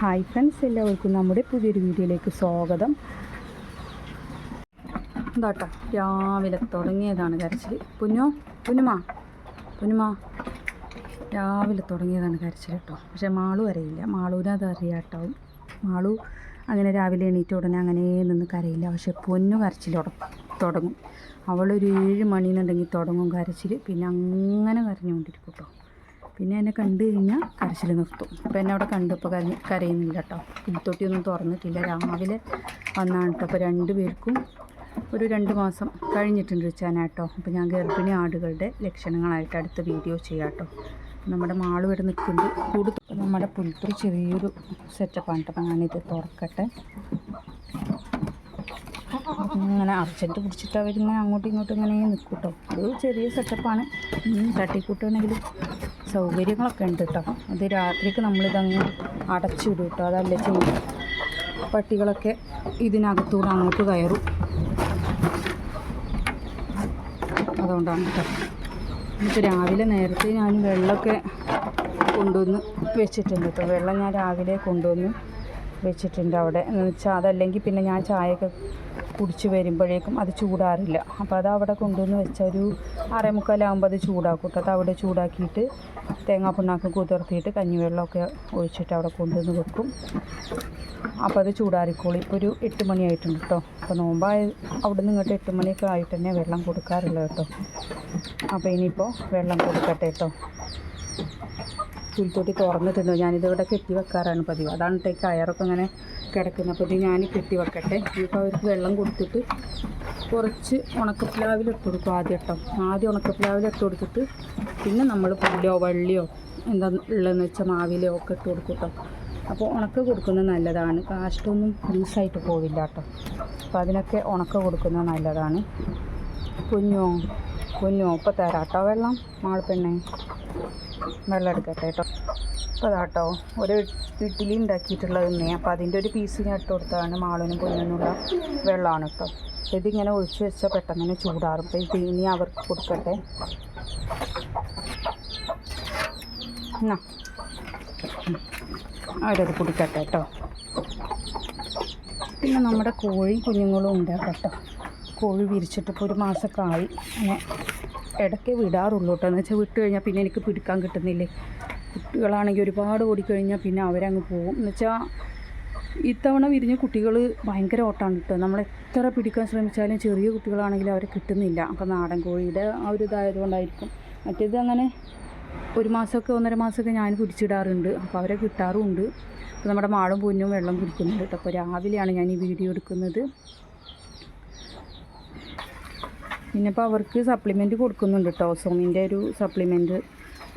Hi friends എല്ലാവർക്കും നമ്മുടെ പുതിയൊരു വീഡിയോയിലേക്ക് സ്വാഗതം. എന്താട്ടോ രാവിലെ തുടങ്ങിയതാണ് കരച്ചിൽ പുന്നോ പുന്നുമാ പുന്നുമാ. രാവിലെ തുടങ്ങിയതാണ് കരച്ചിൽ കേട്ടോ. പക്ഷേ മാളു അറിയില്ല. മാളൂന് അത് അറിയാട്ടോ. മാളു അങ്ങനെ രാവിലെ എണീറ്റ ഉടനെ അങ്ങനെ നിന്ന് കരയില്ല. പക്ഷേ പൊന്നു കരച്ചിൽ തുട- തുടങ്ങും. അവളൊരു ഏഴ് മണിന്നുണ്ടെങ്കിൽ തുടങ്ങും കരച്ചിൽ പിന്നെ അങ്ങനെ കരഞ്ഞുകൊണ്ടിരിക്കും കേട്ടോ. പിന്നെ എന്നെ കണ്ടു കഴിഞ്ഞാൽ കരച്ചിൽ നിർത്തും. അപ്പോൾ എന്നെ അവിടെ കണ്ടപ്പോൾ കരഞ്ഞ് കരയുന്നില്ല കേട്ടോ പുൽത്തൊട്ടിയൊന്നും തുറന്നിട്ടില്ല. രാവിലെ വന്നാണ് കേട്ടോ അപ്പോൾ രണ്ട് പേർക്കും ഒരു രണ്ട് മാസം കഴിഞ്ഞിട്ടുണ്ട് വെച്ചാനാട്ടോ അപ്പോൾ ഞാൻ ഗർഭിണി ആടുകളുടെ ലക്ഷണങ്ങളായിട്ട് അടുത്ത വീഡിയോ ചെയ്യാം കേട്ടോ നമ്മുടെ മാൾ ഇവിടെ നിൽക്കുന്നുണ്ട്. കൂടുതൽ നമ്മുടെ പുൽത്തൊരു ചെറിയൊരു സെറ്റപ്പാണ് കേട്ടോ അപ്പോൾ ഞാനിത് തുറക്കട്ടെ. ഇങ്ങനെ അർജന്റ് പിടിച്ചിട്ട് അവരിങ്ങനെ അങ്ങോട്ടും ഇങ്ങോട്ടും ഇങ്ങനെ നിൽക്കും കേട്ടോ ഒരു ചെറിയ സെറ്റപ്പാണ് തട്ടിക്കൂട്ടാണെങ്കിലും സൗകര്യങ്ങളൊക്കെ ഉണ്ട് കേട്ടോ അത് രാത്രിക്ക് നമ്മളിതങ്ങ് അടച്ചിടും കേട്ടോ അതല്ല ചെയ്യും പട്ടികളൊക്കെ ഇതിനകത്തൂടെ അങ്ങോട്ട് കയറും. അതുകൊണ്ടാണ് കേട്ടോ എന്നിട്ട് രാവിലെ നേരത്തെ ഞാൻ വെള്ളമൊക്കെ കൊണ്ടുവന്ന് വെച്ചിട്ടുണ്ട് കേട്ടോ വെള്ളം ഞാൻ രാവിലെ കൊണ്ടുവന്ന് വെച്ചിട്ടുണ്ട് അവിടെ. എന്ന് വെച്ചാൽ അതല്ലെങ്കിൽ പിന്നെ ഞാൻ ചായയൊക്കെ കുടിച്ച് വരുമ്പോഴേക്കും അത് ചൂടാറില്ല. അപ്പോൾ അത് അവിടെ കൊണ്ടുവന്ന് വെച്ചാൽ ഒരു അരമുക്കാലാകുമ്പോൾ അത് ചൂടാക്കും. കേട്ടോ അത് അവിടെ ചൂടാക്കിയിട്ട് തേങ്ങാ പിണ്ണാക്ക് കുതിർത്തിയിട്ട് കഞ്ഞിവെള്ളമൊക്കെ ഒഴിച്ചിട്ട് അവിടെ കൊണ്ടുവന്ന് വെക്കും. അപ്പോൾ അത് ചൂടാറിക്കോളി. ഇപ്പോൾ ഒരു എട്ട് മണിയായിട്ടുണ്ട് കേട്ടോ. അപ്പോൾ നോമ്പായ അവിടെ നിന്ന് ഇങ്ങോട്ട് എട്ട് മണിയൊക്കെ ആയിട്ട് തന്നെ വെള്ളം കൊടുക്കാറുള്ളത് കേട്ടോ. അപ്പോൾ ഇനിയിപ്പോൾ വെള്ളം കൊടുക്കട്ടെ കേട്ടോ. പുൽത്തൊട്ടി തിന്നു. ഞാനിതിവിടെ കെട്ടി വെക്കാറാണ് പതിവ്. അതാണ് കേട്ടോ കയറൊക്കെ ഇങ്ങനെ കിടക്കുന്നത്. അപ്പോൾ ഇത് ഞാൻ കെട്ടി വെക്കട്ടെ. ഇപ്പോൾ അവർക്ക് വെള്ളം കൊടുത്തിട്ട് കുറച്ച് ഉണക്കപ്പിലാവിൽ ഇട്ട് കൊടുക്കും ആദ്യം കേട്ടോ ആദ്യം ഉണക്കപ്പിലാവിൽ ഇട്ട് കൊടുത്തിട്ട് പിന്നെ നമ്മൾ പുല്ലോ വള്ളിയോ എന്താ ഉള്ളതെന്ന് വെച്ചാൽ മാവിലോ ഒക്കെ ഇട്ട് കൊടുക്കും കേട്ടോ അപ്പോൾ ഉണക്ക കൊടുക്കുന്നത് നല്ലതാണ്. കാഷ്ടൊന്നും ലൂസായിട്ട് പോവില്ല കേട്ടോ അപ്പോൾ അതിനൊക്കെ ഉണക്ക കൊടുക്കുന്നത് നല്ലതാണ്. കുഞ്ഞോ കുഞ്ഞോ ഇപ്പോൾ തരാട്ടോ വെള്ളം മാൾപ്പെണ്ണേ വെള്ളം എടുക്കട്ടെ കേട്ടോ അപ്പോൾ അതാട്ടോ ഒരു ഇഡ്ഡലി ഉണ്ടാക്കിയിട്ടുള്ളത് തന്നെ. അപ്പോൾ അതിന്റെ ഒരു പീസ് ഞാൻ ഇട്ട് കൊടുത്താണ് മാളിനും പൊന്നിനുള്ള വെള്ളമാണ് കേട്ടോ ഇതിങ്ങനെ ഒഴിച്ച് വെച്ചാൽ പെട്ടെന്ന് ചൂടാറും. അപ്പോൾ ഇത് ഇനി അവർക്ക് കൊടുക്കട്ടെ. എന്നാ അവരത് കുടിക്കട്ടെ കേട്ടോ പിന്നെ നമ്മുടെ കോഴി കുഞ്ഞുങ്ങളും ഉണ്ട് കേട്ടോ. കോഴി വിരിച്ചിട്ടിപ്പോൾ ഒരു മാസമൊക്കെ ആയി ഇടയ്ക്ക് വിടാറുള്ളൂ കേട്ടോ. എന്ന് വെച്ചാൽ വിട്ട് കഴിഞ്ഞാൽ പിന്നെ എനിക്ക് പിടിക്കാൻ കിട്ടുന്നില്ലേ? കുട്ടികളാണെങ്കിൽ ഒരുപാട് ഓടിക്കഴിഞ്ഞാൽ പിന്നെ അവരങ്ങ് പോകും. എന്ന് വെച്ചാൽ ഇത്തവണ വിരിഞ്ഞ കുട്ടികൾ ഭയങ്കര ഓട്ടമാണ് കേട്ടോ. നമ്മൾ എത്ര പിടിക്കാൻ ശ്രമിച്ചാലും ചെറിയ കുട്ടികളാണെങ്കിൽ അവരെ കിട്ടുന്നില്ല. അപ്പോൾ നാടൻ കോഴിയുടെ ആ ഒരു ഇതായതുകൊണ്ടായിരിക്കും. മറ്റേത് അങ്ങനെ ഒരു മാസമൊക്കെ ഒന്നര മാസമൊക്കെ ഞാൻ പിടിച്ചിടാറുണ്ട്. അപ്പോൾ അവരെ കിട്ടാറുമുണ്ട് അപ്പോൾ നമ്മുടെ മാളും പൊന്നും വെള്ളം കുടിക്കുന്നുണ്ട് അപ്പോൾ രാവിലെയാണ് ഞാൻ ഈ വീഡിയോ എടുക്കുന്നത്. പിന്നെ ഇപ്പോൾ അവർക്ക് സപ്ലിമെന്റ് കൊടുക്കുന്നുണ്ട് കേട്ടോ സോമിന്റെ ഒരു സപ്ലിമെന്റ്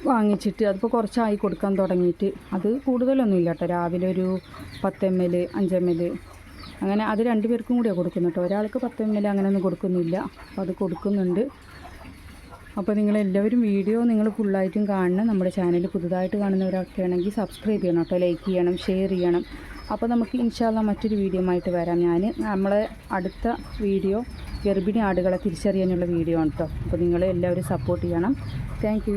വാങ്ങിച്ചിട്ട് അതിപ്പോൾ കുറച്ചായി കൊടുക്കാൻ തുടങ്ങിയിട്ട്. അത് കൂടുതലൊന്നും ഇല്ല കേട്ടോ രാവിലെ ഒരു പത്ത് എം എൽ അഞ്ച് എം എൽ. അങ്ങനെ അത് രണ്ട് പേർക്കും കൂടിയാണ് കൊടുക്കുന്നത് കേട്ടോ ഒരാൾക്ക് പത്ത് എം എൽ അങ്ങനെയൊന്നും കൊടുക്കുന്നില്ല. അപ്പോൾ അത് കൊടുക്കുന്നുണ്ട്. അപ്പോൾ നിങ്ങളെല്ലാവരും വീഡിയോ നിങ്ങൾ ഫുള്ളായിട്ടും കാണണം. നമ്മുടെ ചാനൽ പുതുതായിട്ട് കാണുന്നവരൊക്കെ ആണെങ്കിൽ സബ്സ്ക്രൈബ് ചെയ്യണം കേട്ടോ ലൈക്ക് ചെയ്യണം ഷെയർ ചെയ്യണം. അപ്പോൾ നമുക്ക് ഇൻഷാല്ല മറ്റൊരു വീഡിയോ ആയിട്ട് വരാം. ഞാൻ നമ്മളെ അടുത്ത വീഡിയോ ഗർഭിണി ആടുകളെ തിരിച്ചറിയാനുള്ള വീഡിയോ ആണ് കേട്ടോ അപ്പോൾ നിങ്ങൾ എല്ലാവരും സപ്പോർട്ട് ചെയ്യണം. താങ്ക്